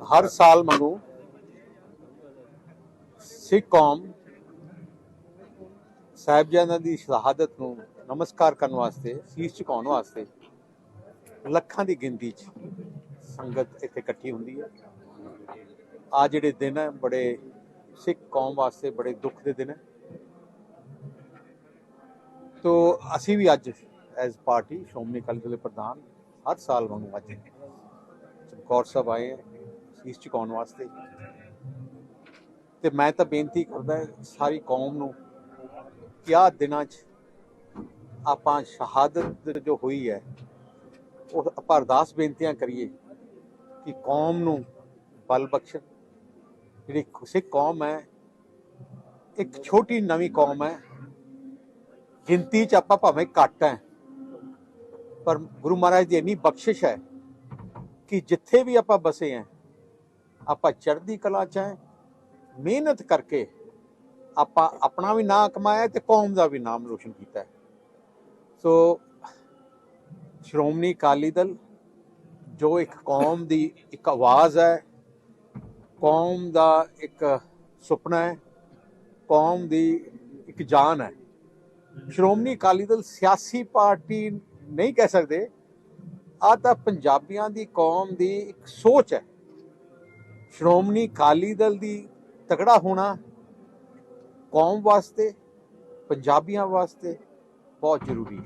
ਹਰ ਸਾਲ ਵਾਂਗੂ ਸਿੱਖ ਕੌਮ ਸਾਹਿਬਜ਼ਾਦਿਆਂ ਦੀ ਸ਼ਹਾਦਤ ਨੂੰ ਨਮਸਕਾਰ ਕਰਨ ਵਾਸਤੇ, ਸੀਸ ਝੁਕਾਉਣ ਵਾਸਤੇ ਲੱਖਾਂ ਦੀ ਗਿਣਤੀ 'ਚ ਸੰਗਤ ਇੱਥੇ ਇਕੱਠੀ ਹੁੰਦੀ ਹੈ। ਆ ਜਿਹੜੇ ਦਿਨ ਹੈ, ਬੜੇ ਸਿੱਖ ਕੌਮ ਵਾਸਤੇ ਬੜੇ ਦੁੱਖ ਦੇ ਦਿਨ ਹੈ। ਤੋ ਅਸੀਂ ਵੀ ਅੱਜ ਐਜ਼ ਪਾਰਟੀ ਸ਼੍ਰੋਮਣੀ ਅਕਾਲੀ ਦਲ ਦੇ ਪ੍ਰਧਾਨ ਹਰ ਸਾਲ ਵਾਂਗੂ ਅੱਜ ਚਮਕੌਰ ਸਾਹਿਬ ਆਏ ਹੈ ਸੀਸ ਵਾਸਤੇ। ਤੇ ਮੈਂ ਤਾਂ ਬੇਨਤੀ ਕਰਦਾ ਸਾਰੀ ਕੌਮ ਨੂੰ ਕਿ ਆਹ ਦਿਨਾਂ 'ਚ ਆਪਾਂ ਸ਼ਹਾਦਤ ਜੋ ਹੋਈ ਹੈ, ਉਹ ਆਪਾਂ ਅਰਦਾਸ ਬੇਨਤੀਆਂ ਕਰੀਏ ਕਿ ਕੌਮ ਨੂੰ ਬਲ ਬਖਸ਼ਣ। ਜਿਹੜੀ ਸਿੱਖ ਕੌਮ ਹੈ, ਇੱਕ ਛੋਟੀ ਨਵੀਂ ਕੌਮ ਹੈ, ਗਿਣਤੀ 'ਚ ਆਪਾਂ ਭਾਵੇਂ ਘੱਟ ਹੈ, ਪਰ ਗੁਰੂ ਮਹਾਰਾਜ ਦੀ ਇੰਨੀ ਬਖਸ਼ਿਸ਼ ਹੈ ਕਿ ਜਿੱਥੇ ਵੀ ਆਪਾਂ ਬਸੇ ਹਾਂ ਆਪਾਂ ਚੜ੍ਹਦੀ ਕਲਾ 'ਚ ਹੈ, ਮਿਹਨਤ ਕਰਕੇ ਆਪਾਂ ਆਪਣਾ ਵੀ ਨਾਂ ਕਮਾਇਆ ਤੇ ਕੌਮ ਦਾ ਵੀ ਨਾਮ ਰੋਸ਼ਨ ਕੀਤਾ ਹੈ। ਸੋ, ਸ਼੍ਰੋਮਣੀ ਅਕਾਲੀ ਦਲ ਜੋ ਇੱਕ ਕੌਮ ਦੀ ਇੱਕ ਆਵਾਜ਼ ਹੈ, ਕੌਮ ਦਾ ਇੱਕ ਸੁਪਨਾ ਹੈ, ਕੌਮ ਦੀ ਇੱਕ ਜਾਨ ਹੈ। ਸ਼੍ਰੋਮਣੀ ਅਕਾਲੀ ਦਲ ਸਿਆਸੀ ਪਾਰਟੀ ਨਹੀਂ ਕਹਿ ਸਕਦੇ ਆ ਤਾਂ ਪੰਜਾਬੀਆਂ ਦੀ ਕੌਮ ਦੀ ਇੱਕ ਸੋਚ ਹੈ। ਸ਼੍ਰੋਮਣੀ ਕਾਲੀ ਦਲ ਦੀ ਤਕੜਾ ਹੋਣਾ ਕੌਮ ਵਾਸਤੇ ਪੰਜਾਬੀਆਂ ਵਾਸਤੇ ਬਹੁਤ ਜ਼ਰੂਰੀ ਹੈ।